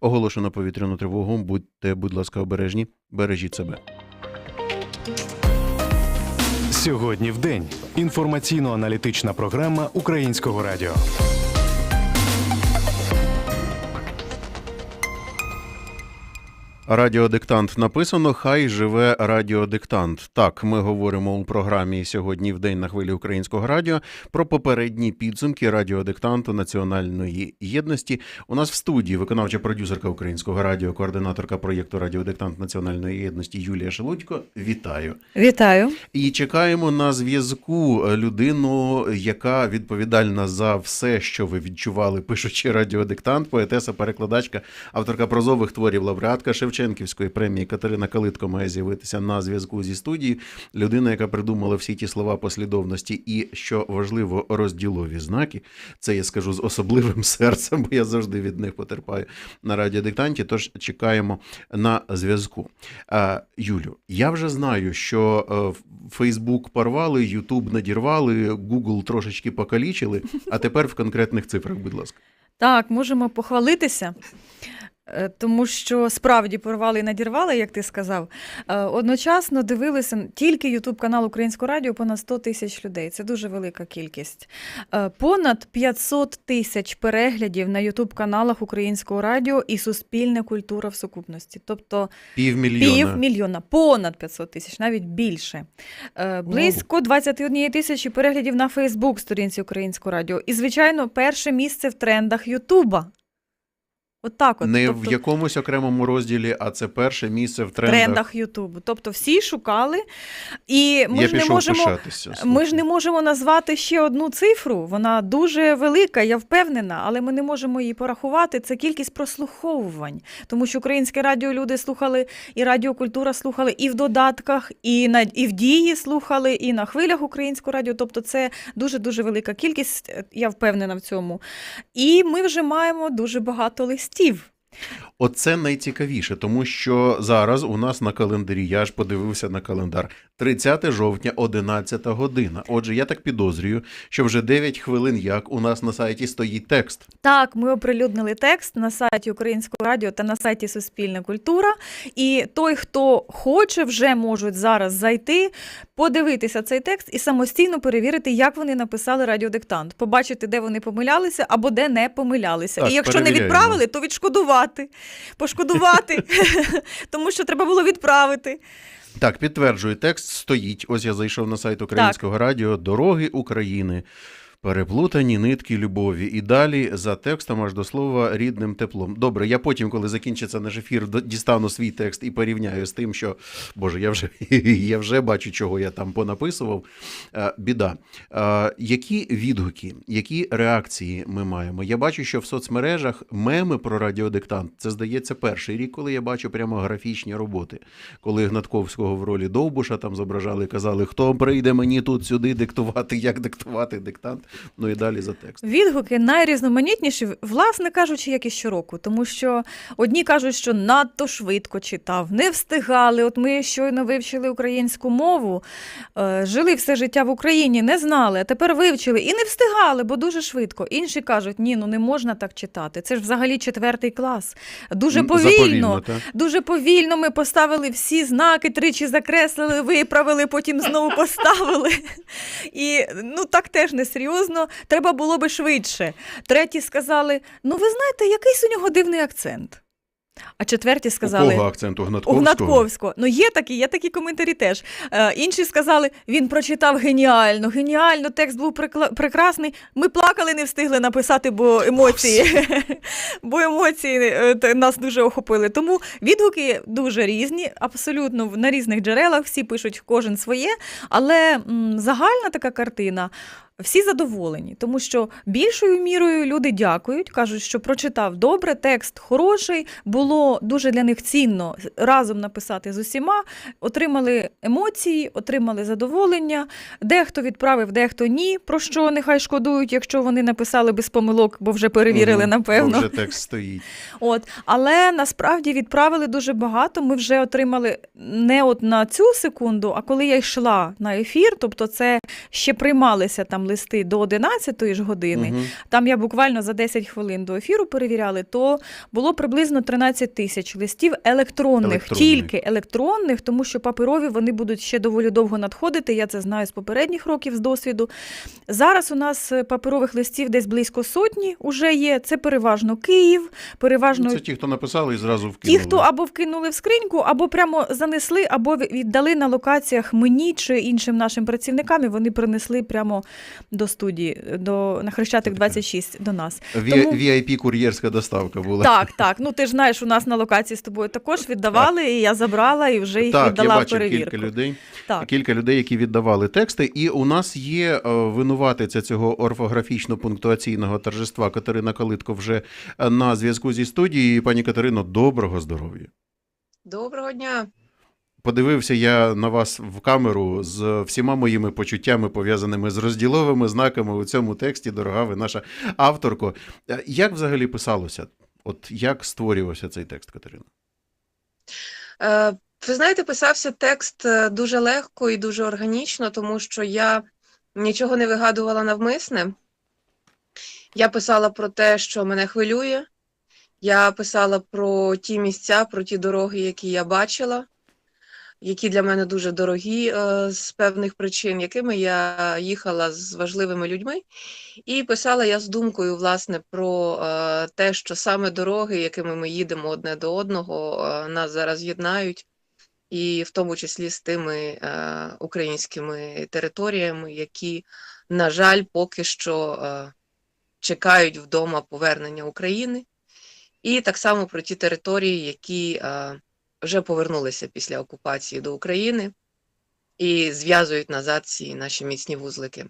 Оголошено повітряну тривогу. Будьте, будь ласка, обережні, бережіть себе. Сьогодні в день. Інформаційно-аналітична програма Українського радіо. Радіодиктант написано. Хай живе радіодиктант. Так, ми говоримо у програмі сьогодні в день на хвилі українського радіо про попередні підсумки радіодиктанту національної єдності. У нас в студії виконавча продюсерка українського радіо, координаторка проєкту Радіодиктант національної єдності Юлія Шелудько. Вітаю! Вітаю. І чекаємо на зв'язку людину, яка відповідальна за все, що ви відчували, пишучи радіодиктант, поетеса, перекладачка, авторка прозових творів, лауреатка Шевченківської премії Катерина Калитко має з'явитися на зв'язку зі студією. Людина, яка придумала всі ті слова послідовності, і що важливо, розділові знаки. Це я скажу з особливим серцем, бо я завжди від них потерпаю на радіодиктанті. Тож чекаємо на зв'язку. Юлю, я вже знаю, що е, Фейсбук порвали, Ютуб надірвали, Google трошечки покалічили. А тепер в конкретних цифрах, будь ласка. Так, можемо похвалитися. Е, Тому що справді порвали і надірвали, як ти сказав. Е, Одночасно дивилися тільки Ютуб канал Українського радіо понад 100 тисяч людей. Це дуже велика кількість. Е, Понад 500 тисяч переглядів на Ютуб каналах Українського радіо і Суспільне культура в сукупності. Тобто Півмільйона. Півмільйона, понад 500 тисяч, навіть більше. Близько 21 тисячі переглядів на Фейсбук сторінці Українського радіо. І, звичайно, перше місце в трендах Ютуба. Отак от. Не тобто, в якомусь окремому розділі, а це перше місце в трендах. трендах Ютубу. Тобто всі шукали. І ми я ж не можемо. пишатися. Ми ж не можемо назвати ще одну цифру. Вона дуже велика, я впевнена, але ми не можемо її порахувати. Це кількість прослуховувань, тому що українське радіо люди слухали, і радіокультура слухали і в додатках, і на і в дії слухали, і на хвилях українського радіо. Тобто, це дуже дуже велика кількість. Я впевнена в цьому. І ми вже маємо дуже багато листів. Steve. Оце найцікавіше, тому що зараз у нас на календарі, я ж подивився на календар, 30 жовтня, 11 година. Отже, я так підозрюю, що вже 9 хвилин як у нас на сайті стоїть текст. Так, ми оприлюднили текст на сайті Українського радіо та на сайті Суспільна культура. І той, хто хоче, вже можуть зараз зайти, подивитися цей текст і самостійно перевірити, як вони написали радіодиктант, побачити, де вони помилялися або де не помилялися. Так, і якщо не відправили, то відшкодувати, пошкодувати, тому що треба було відправити. Так, підтверджую, текст стоїть. Ось я зайшов на сайт Українського радіо Дороги України. Переплутані нитки любові. І далі за текстом аж до слова рідним теплом. Добре, я потім, коли закінчиться наш ефір, дістану свій текст і порівняю з тим, що Боже, я вже я вже бачу, чого я там понаписував. Е, Біда. Е, Які відгуки, які реакції ми маємо? Я бачу, що в соцмережах меми про радіодиктант це здається перший рік, коли я бачу прямо графічні роботи. Коли Гнатковського в ролі Довбуша там зображали, казали, хто прийде мені тут сюди диктувати, як диктувати диктант. Ну і далі за текст. Відгуки найрізноманітніші, власне кажучи, як і щороку, тому що одні кажуть, що надто швидко читав, не встигали. От ми щойно вивчили українську мову, е, жили все життя в Україні, не знали, а тепер вивчили і не встигали, бо дуже швидко. Інші кажуть, ні, ну не можна так читати. Це ж взагалі четвертий клас. Дуже повільно. заповільно. Дуже повільно ми поставили всі знаки, тричі закреслили, виправили, потім знову поставили. І ну так теж не серйозно. Треба було би швидше. Треті сказали: ну ви знаєте, якийсь у нього дивний акцент. А четверті сказали. У кого акцент у У Гнатковського? Гнатковського. Ну, є такі, є такі коментарі теж. Е, інші сказали, він прочитав геніально, геніально, текст був прикла- прекрасний. Ми плакали, не встигли написати, бо емоції, бо емоції е, нас дуже охопили. Тому відгуки дуже різні, абсолютно на різних джерелах, всі пишуть кожен своє, але м, загальна така картина. Всі задоволені, тому що більшою мірою люди дякують, кажуть, що прочитав добре, текст хороший, було дуже для них цінно разом написати з усіма, отримали емоції, отримали задоволення. Дехто відправив, дехто ні. Про що нехай шкодують, якщо вони написали без помилок, бо вже перевірили, Мгм, напевно. Вже текст стоїть. От, але насправді відправили дуже багато. Ми вже отримали не от на цю секунду, а коли я йшла на ефір, тобто це ще приймалися там листи до 11 ж години, Мгм. там я буквально за 10 хвилин до ефіру перевіряли, то було приблизно 13 тисяч листів електронних, Електронних. тільки електронних, тому що паперові вони будуть ще доволі довго надходити. Я це знаю з попередніх років з досвіду. Зараз у нас е, паперових листів десь близько сотні уже є. Це переважно Київ, переважно Ну, Це ті, хто написали і зразу вкинули. Ті, хто або вкинули в скриньку, або прямо занесли, або віддали на локаціях мені чи іншим нашим працівникам, і вони принесли прямо до студії, до на Хрещатик Це таке. 26 до нас. Ві- VIP кур'єрська доставка була. Так, так. Ну ти ж знаєш, у нас на локації з тобою також віддавали, і я забрала і вже їх Так, я віддала в бачив перевірку. кілька людей, Так. кілька людей, які віддавали тексти. І у нас є е, винуватиця цього орфографічно-пунктуаційного торжества Катерина Калитко вже е, на зв'язку зі студією. Пані Катерино, доброго здоров'я. Доброго дня. Подивився я на вас в камеру з всіма моїми почуттями, пов'язаними з розділовими знаками у цьому тексті. Дорога ви наша авторко. Е, Як взагалі писалося? От як створювався цей текст, Катерина? Е, Ви знаєте, писався текст е, дуже легко і дуже органічно, тому що я нічого не вигадувала навмисне. Я писала про те, що мене хвилює. Я писала про ті місця, про ті дороги, які я бачила, які для мене дуже дорогі е, з певних причин, якими я їхала з важливими людьми. І писала я з думкою, власне, про е, те, що саме дороги, якими ми їдемо одне до одного, е, нас зараз єднають, і в тому числі з тими е, українськими територіями, які, на жаль, поки що е, чекають вдома повернення України, і так само про ті території, які е, вже повернулися після окупації до України і зв'язують назад ці наші міцні вузлики.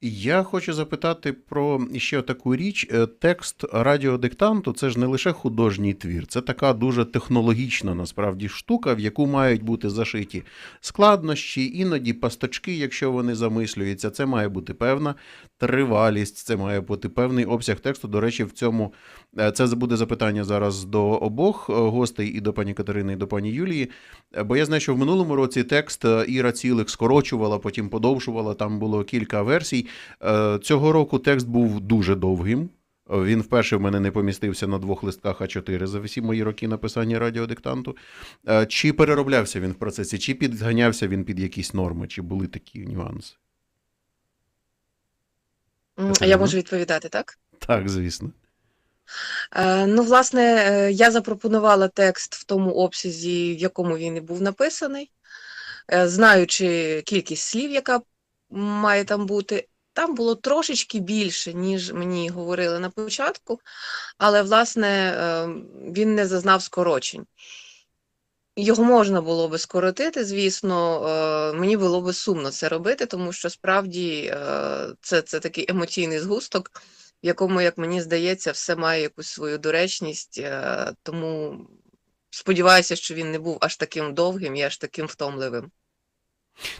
Я хочу запитати про ще таку річ. Е, Текст радіодиктанту це ж не лише художній твір, це така дуже технологічна насправді штука, в яку мають бути зашиті складнощі, іноді пасточки, якщо вони замислюються. Це має бути певна тривалість, це має бути певний обсяг тексту. До речі, в цьому це буде запитання зараз до обох е, гостей, і до пані Катерини, і до пані Юлії. Е, Бо я знаю, що в минулому році текст е, Іра Цілик скорочувала, потім подовжувала. Там було кілька версій. Е, Цього року текст був дуже довгим. Е, Він вперше в мене не помістився на двох листках А4 за всі мої роки написання радіодиктанту. Е, Чи перероблявся він в процесі, чи підганявся він під якісь норми, чи були такі нюанси? Я можу відповідати, так? Так, звісно. Е, Ну, власне, е, я запропонувала текст в тому обсязі, в якому він і був написаний, Е, знаючи кількість слів, яка має там бути. Там було трошечки більше, ніж мені говорили на початку, але, власне, він не зазнав скорочень. Його можна було би скоротити, звісно, мені було би сумно це робити, тому що справді це, це такий емоційний згусток, якому, як мені здається, все має якусь свою доречність, е, тому сподіваюся, що він не був аж таким довгим і аж таким втомливим.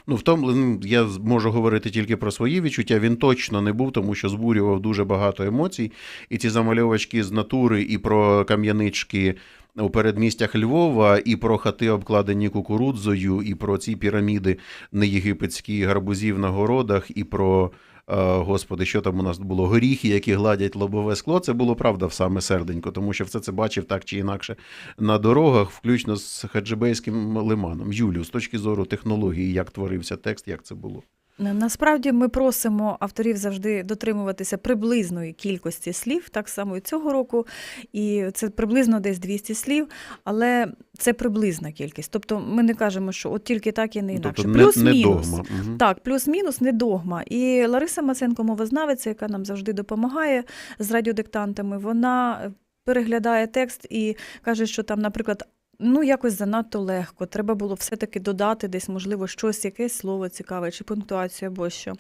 Ну, в тому ну, я можу говорити тільки про свої відчуття. Він точно не був, тому що збурював дуже багато емоцій. І ці замальовочки з натури, і про кам'янички у передмістях Львова, і про хати, обкладені кукурудзою, і про ці піраміди неєгипетські гарбузів на городах, і про. Е, Господи, що там у нас було? Горіхи, які гладять лобове скло. Це було правда в саме серденько, тому що все це бачив так чи інакше на дорогах, включно з хаджибейським лиманом. Юлію, з точки зору технології, як творився текст, як це було? На- Насправді ми просимо авторів завжди дотримуватися приблизної кількості слів, так само і цього року. І це приблизно десь 200 слів, але це приблизна кількість. Тобто ми не кажемо, що от тільки так і не інакше. Тобто не, не Плюс-мінус. догма. Угу. Так, плюс-мінус не догма. І Лариса Маценко, мовознавиця, яка нам завжди допомагає з радіодиктантами, вона переглядає текст і каже, що там, наприклад, ну якось занадто легко. Треба було все-таки додати десь, можливо, щось, якесь слово цікаве, чи пунктуацію, або що.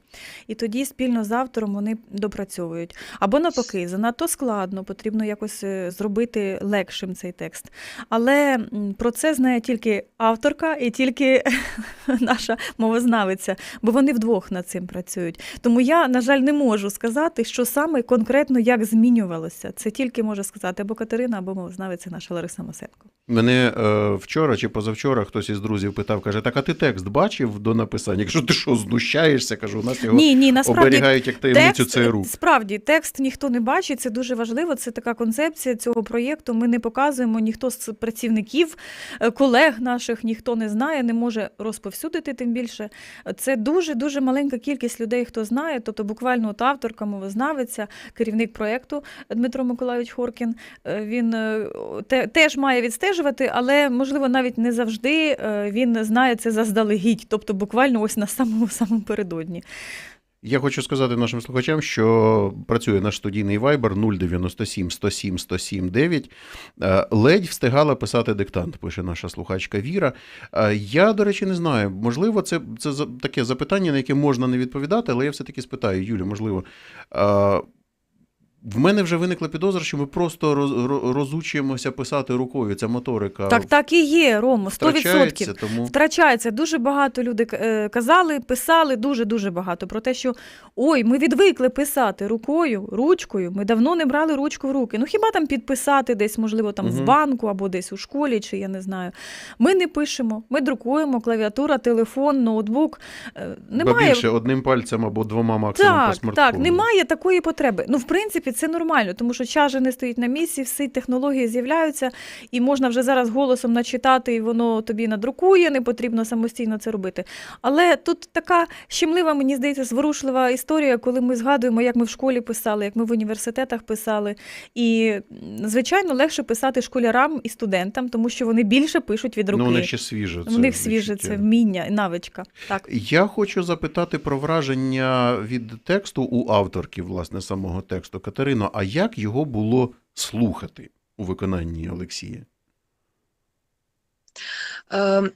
І тоді спільно з автором вони допрацьовують. Або навпаки, занадто складно, потрібно якось е, зробити легшим цей текст. Але про це знає тільки авторка і тільки наша мовознавиця, бо вони вдвох над цим працюють. Тому я, на жаль, не можу сказати, що саме конкретно як змінювалося. Це тільки може сказати або Катерина, або мовознавиця наша Лариса Масенко. Мене е, вчора чи позавчора хтось із друзів питав, каже: так, а ти текст бачив до написання? Якщо ти що, знущаєшся, кажу, у нас його Ні, ні, насправді оберігають як таємницю Текст, ЦРУ. Справді, текст ніхто не бачить, це дуже важливо. Це така концепція цього проєкту. Ми не показуємо, ніхто з працівників, е, колег наших, ніхто не знає, не може розповсюдити тим більше. Це дуже дуже маленька кількість людей, хто знає. Тобто, буквально от авторка, мовознавиця, керівник проєкту Дмитро Миколайович Хоркін. е, Він е, те, теж має відстежувати, але можливо навіть не завжди е, він знає це заздалегідь, тобто буквально ось на самому самому передодні. Я хочу сказати нашим слухачам, що працює наш студійний вайбер 097 107 107 9. Е, Ледь встигала писати диктант, пише наша слухачка Віра. Е, Я, до речі, не знаю. Можливо, це, це таке запитання, на яке можна не відповідати, але я все-таки спитаю, Юлю, можливо. В мене вже виникла підозра, що ми просто роз- розучуємося писати рукою. Ця моторика Так, так і є, Ромо, 100%. втрачається, тому Втрачається. Дуже багато люди е, казали, писали дуже-дуже багато про те, що ой, ми відвикли писати рукою, ручкою. Ми давно не брали ручку в руки. Ну хіба там підписати десь, можливо, там в банку або десь у школі, чи я не знаю. Ми не пишемо, ми друкуємо клавіатура, телефон, ноутбук. Е, ба Немає більше одним пальцем або двома максимум по так, смартфону. так, немає такої потреби. Ну, в принципі, це нормально, тому що час же не стоїть на місці, всі технології з'являються, і можна вже зараз голосом начитати, і воно тобі надрукує, не потрібно самостійно це робити. Але тут така щемлива, мені здається, зворушлива історія, коли ми згадуємо, як ми в школі писали, як ми в університетах писали. І, звичайно, легше писати школярам і студентам, тому що вони більше пишуть від руки. Ну, них ще свіже. У них свіже це вміння, навичка. Так. Я хочу запитати про враження від тексту у авторки, власне, самого тексту Катерино. А як його було слухати у виконанні Олексія? Е,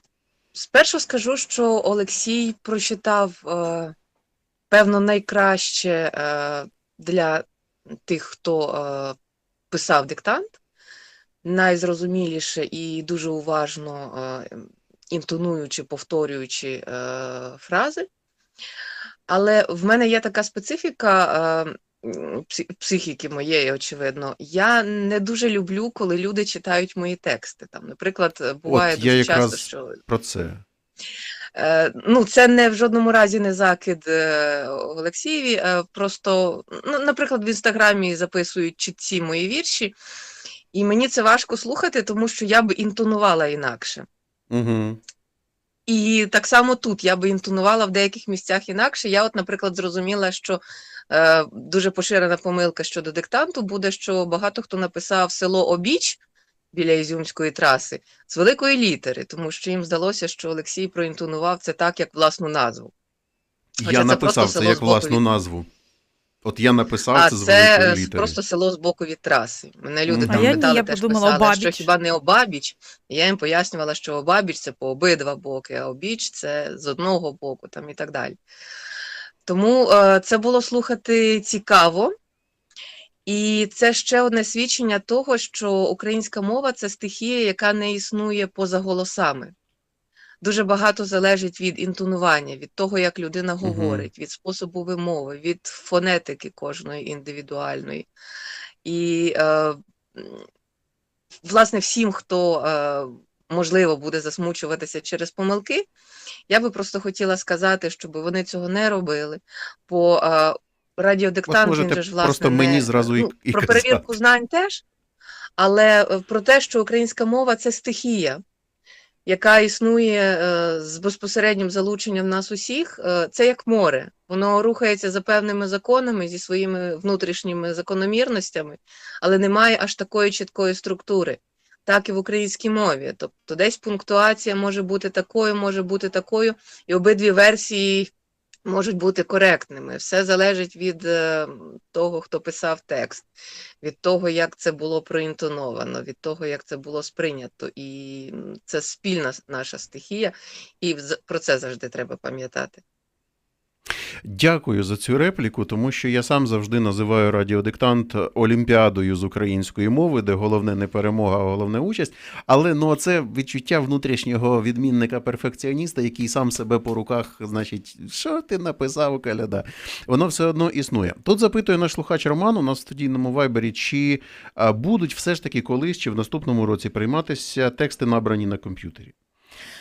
спершу скажу, що Олексій прочитав, е, певно, найкраще е, для тих, хто е, писав диктант, найзрозуміліше і дуже уважно е, інтонуючи, повторюючи е, фрази. Але в мене є така специфіка е, психіки моєї, очевидно. Я не дуже люблю, коли люди читають мої тексти. Там, наприклад, буває От я дуже часто, якраз що Про це. Е, ну, це не в жодному разі не закид е, Олексієві. Е, просто, ну, наприклад, в інстаграмі записують чітці мої вірші, і мені це важко слухати, тому що я б інтонувала інакше. Угу. І так само тут я би інтонувала в деяких місцях інакше. Я, от, наприклад, зрозуміла, що е, дуже поширена помилка щодо диктанту буде, що багато хто написав село Обіч біля Ізюмської траси з великої літери, тому що їм здалося, що Олексій проінтонував це так, як власну назву. Хоча Я це написав це як власну від- назву. От я написав А це з великої е, літери. просто село з боку від траси. Мене люди. А там я ні, питали, я теж подумала, писали, що хіба не Обабіч. І я їм пояснювала, що Обабіч це по обидва боки, а Обіч це з одного боку там і так далі. Тому е, це було слухати цікаво. І це ще одне свідчення того, що українська мова це стихія, яка не існує поза голосами. Дуже багато залежить від інтонування, від того, як людина говорить, від способу вимови, від фонетики кожної індивідуальної. І, е, власне, всім, хто, е, можливо, буде засмучуватися через помилки, я би просто хотіла сказати, щоб вони цього не робили. Бо радіодиктант, він же ж, власне, просто мені не- зразу і- ну, і про казати. перевірку знань теж, але е, про те, що українська мова це стихія, яка існує е, з безпосереднім залученням нас усіх, е, це як море. Воно рухається за певними законами зі своїми внутрішніми закономірностями, але не має аж такої чіткої структури. Так і в українській мові. Тобто десь пунктуація може бути такою, може бути такою, і обидві версії можуть бути коректними. Все залежить від е, того, хто писав текст, від того, як це було проінтоновано, від того, як це було сприйнято. І це спільна наша стихія, і про це завжди треба пам'ятати. Дякую за цю репліку, тому що я сам завжди називаю радіодиктант олімпіадою з української мови, де головне не перемога, а головне участь. Але ну це відчуття внутрішнього відмінника перфекціоніста, який сам себе по руках, значить, що ти написав, каляда. Воно все одно існує. Тут запитує наш слухач Роман у нас в студійному вайбері, чи будуть все ж таки колись чи в наступному році прийматися тексти, набрані на комп'ютері.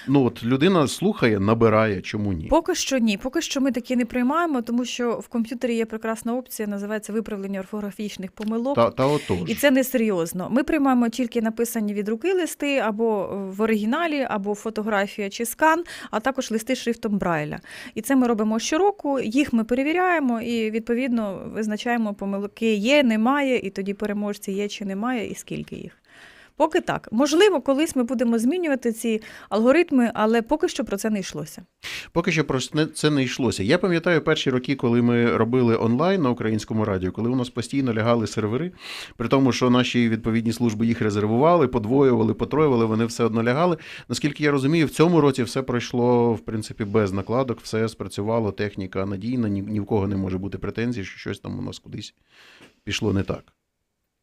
Ну от людина слухає, набирає, чому ні? Поки що ні, поки що ми такі не приймаємо, тому що в комп'ютері є прекрасна опція, називається виправлення орфографічних помилок. Та, та отож. І це не серйозно. Ми приймаємо тільки написані від руки листи або в оригіналі, або фотографія чи скан, а також листи шрифтом Брайля. І це ми робимо щороку. Їх ми перевіряємо і відповідно визначаємо помилки є, немає, і тоді переможці є чи немає, і скільки їх. Поки так. Можливо, колись ми будемо змінювати ці алгоритми, але поки що про це не йшлося. Поки що про це- не йшлося. Я пам'ятаю перші роки, коли ми робили онлайн на українському радіо, коли у нас постійно лягали сервери, при тому, що наші відповідні служби їх резервували, подвоювали, потроювали, вони все одно лягали. Наскільки я розумію, в цьому році все пройшло в принципі без накладок, все спрацювало, техніка надійна, ні, ні в кого не може бути претензій, що щось там у нас кудись пішло не так.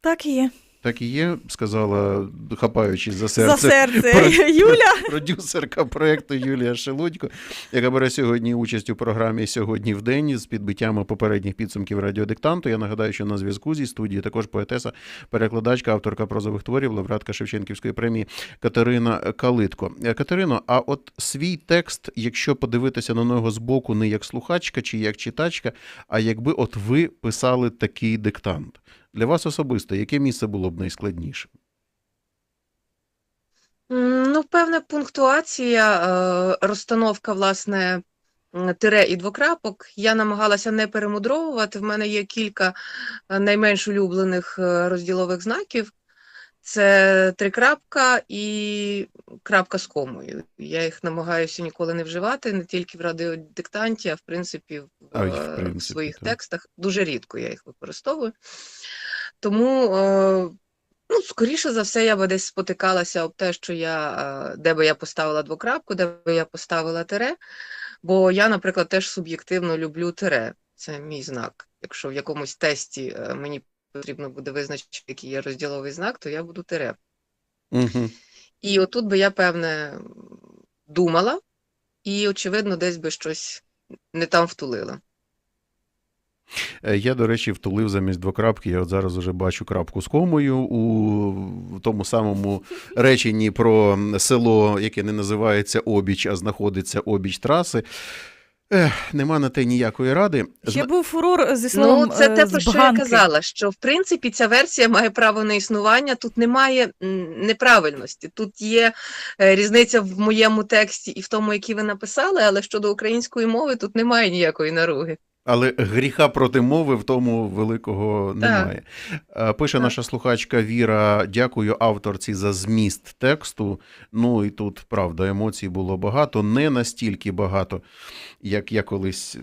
Так і є. Так і є, сказала, хапаючись за серце. За серце Про- Юля. продюсерка проекту Юлія Шелудько, яка бере сьогодні участь у програмі Сьогодні в день з підбиттями попередніх підсумків радіодиктанту. Я нагадаю, що на зв'язку зі студії також поетеса, перекладачка, авторка прозових творів, лауреатка Шевченківської премії Катерина Калитко. Е, Катерино, а от свій текст, якщо подивитися на нього збоку, не як слухачка чи як читачка, а якби от ви писали такий диктант. Для вас особисто, яке місце було б найскладніше? Ну, певна пунктуація, е, розстановка, власне, тире і двокрапок. Я намагалася не перемудровувати. В мене є кілька е, найменш улюблених е, розділових знаків. Це трикрапка і крапка з комою. Я їх намагаюся ніколи не вживати, не тільки в радіодиктанті, а в принципі в, А в е, в принципі, своїх так. текстах. Дуже рідко я їх використовую. Тому е, Ну, скоріше за все, я би десь спотикалася об те, що я, е, де би я поставила двокрапку, де би я поставила тире. Бо я, наприклад, теж суб'єктивно люблю тире. Це мій знак. Якщо в якомусь тесті мені потрібно буде визначити, який є розділовий знак, то я буду тире. Угу. І отут би я, певне, думала, і, очевидно, десь би щось не там втулила. Е, Я, до речі, втулив замість двокрапки. Я от зараз уже бачу крапку з комою у тому самому реченні про село, яке не називається Обіч, а знаходиться обіч траси. Ех, нема на те ніякої ради. Ще Зна- був фурор зі словом Ну, це те, е, про що я казала, що в принципі ця версія має право на існування. Тут немає неправильності. Тут є е, різниця в моєму тексті і в тому, який ви написали, але щодо української мови тут немає ніякої наруги. Але гріха проти мови в тому великого немає. Так. Пише Так. наша слухачка Віра: дякую авторці за зміст тексту. Ну і тут правда, емоцій було багато, не настільки багато, як я колись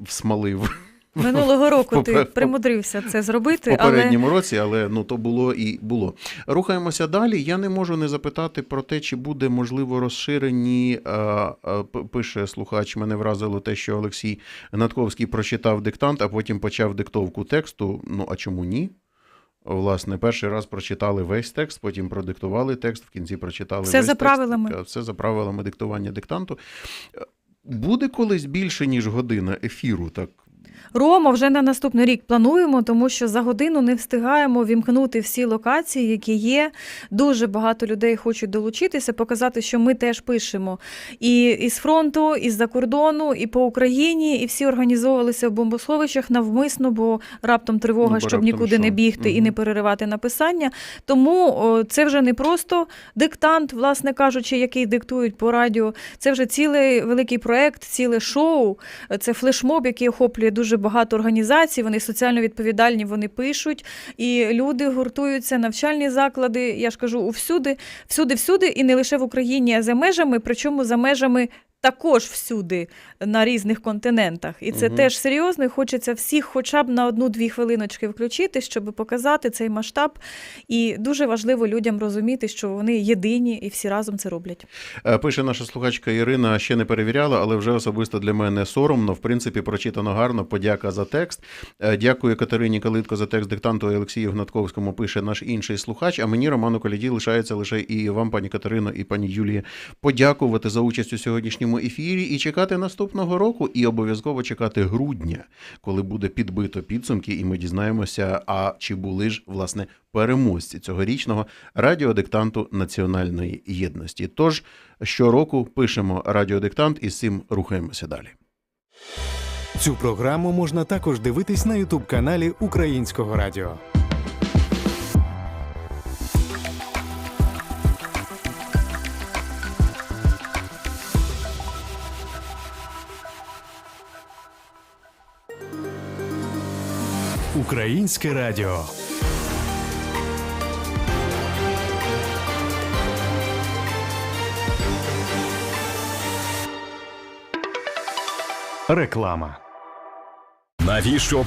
всмалив. Минулого року ти примудрився це в зробити, але попередньому році, але ну то було і було. Рухаємося далі. Я не можу не запитати про те, чи буде можливо розширені. а, а, Пише слухач, мене вразило те, що Олексій Гнатковський прочитав диктант, а потім почав диктовку тексту. Ну а чому ні? Власне, перший раз прочитали весь текст, потім продиктували текст, в кінці прочитали Все весь за правилами. Е, Все за правилами диктування диктанту. Е, Буде колись більше, ніж година ефіру, так Рома вже на наступний рік плануємо, тому що за годину не встигаємо вімкнути всі локації, які є. Дуже багато людей хочуть долучитися, показати, що ми теж пишемо і із фронту, і з-за кордону, і по Україні, і всі організовувалися в бомбосховищах навмисно, бо раптом тривога, Ну, щоб раптом нікуди не що? бігти і не переривати написання. Тому о, це вже не просто диктант, власне кажучи, який диктують по радіо. Це вже цілий великий проект, ціле шоу. Це флешмоб, який охоплює дуже багато організацій. Вони соціально відповідальні, вони пишуть, і люди гуртуються, навчальні заклади. Я ж кажу, усюди, всюди, всюди, і не лише в Україні, а за межами, причому за межами також всюди на різних континентах. І це Мгм. теж серйозно. І хочеться всіх хоча б на одну-дві хвилиночки включити, щоб показати цей масштаб. І дуже важливо людям розуміти, що вони єдині і всі разом це роблять. Е, Пише наша слухачка Ірина, ще не перевіряла, але вже особисто для мене соромно. В принципі, прочитано гарно. Подяка за текст. Е, Дякую Катерині Калитко за текст диктанту Олексію Гнатковському. Пише наш інший слухач. А мені Роману Коляді лишається лише і вам, пані Катерино, і пані Юлії, подякувати за участь у сьогоднішньому ефірі і чекати наступного року, і обов'язково чекати грудня, коли буде підбито підсумки, і ми дізнаємося, а чи були ж власне переможці цьогорічного радіодиктанту національної єдності. Тож щороку пишемо радіодиктант і з цим рухаємося далі. Цю програму можна також дивитись на Ютуб каналі Українського радіо. Українське радіо. Реклама. Навіщо